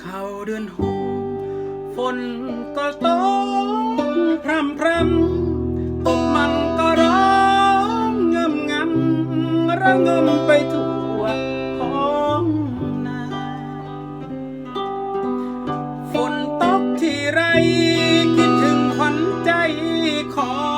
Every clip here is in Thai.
เข้าเดือนหกฝนก็ตกพรำพรำตกมันก็ร้องเงมงำระงมไปทั่วท้องนาฝนตกที่ไรคิดถึงขวัญใจของ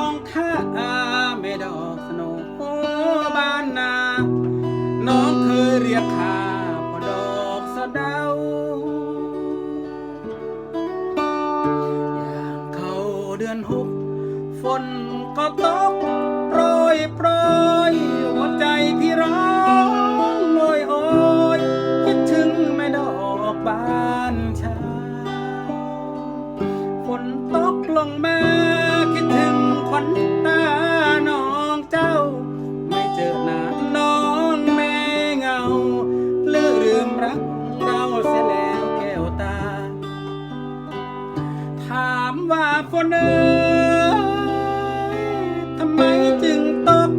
เดือนหกฝนก็ตกโปรยโปรยหัวใจพี่ร้องโอยโอยคิดถึงแม่ดอกบ้านชาฝนตกลงมาคิดถึงควัน ว่าฝนเอ๋ยทำไมจึงตก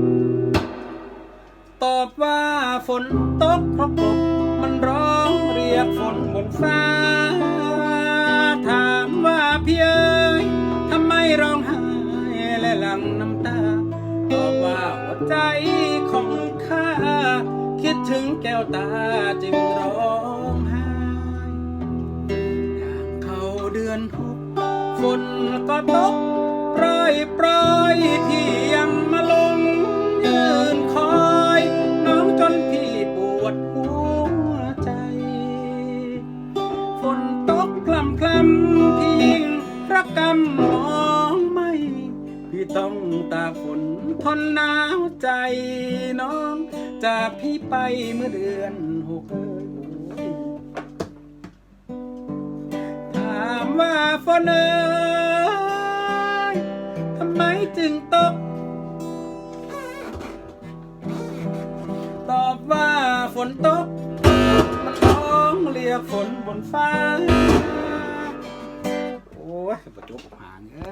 ตอบว่าฝนตกเพราะกบมันร้องเรียกฝนบนฟ้า ถามว่าพี่เอ๋ยทำไมร้องไห้และหลั่งน้ำตา ตอบว่าหัวใจของข้า คิดถึงแก้วตาจึงร้องไห้อย่างเขาเดือนหก ฝนก็ตกโปรยโปรยพี่ยังมาลงยืนคอย น้องจนพี่ปวดหัวใจ ฝนตกพลำพลำพี่ยิ่งรักกำมองไม่ พี่ต้องตากฝนทนหนาวใจน้อง จากพี่ไปเมื่อเดือนหก ฝนเอยทำไมจึงตก ตอบว่าฝนตก มันร้องเรียกฝนบนฟ้า โอ้ยประจบหางเอ้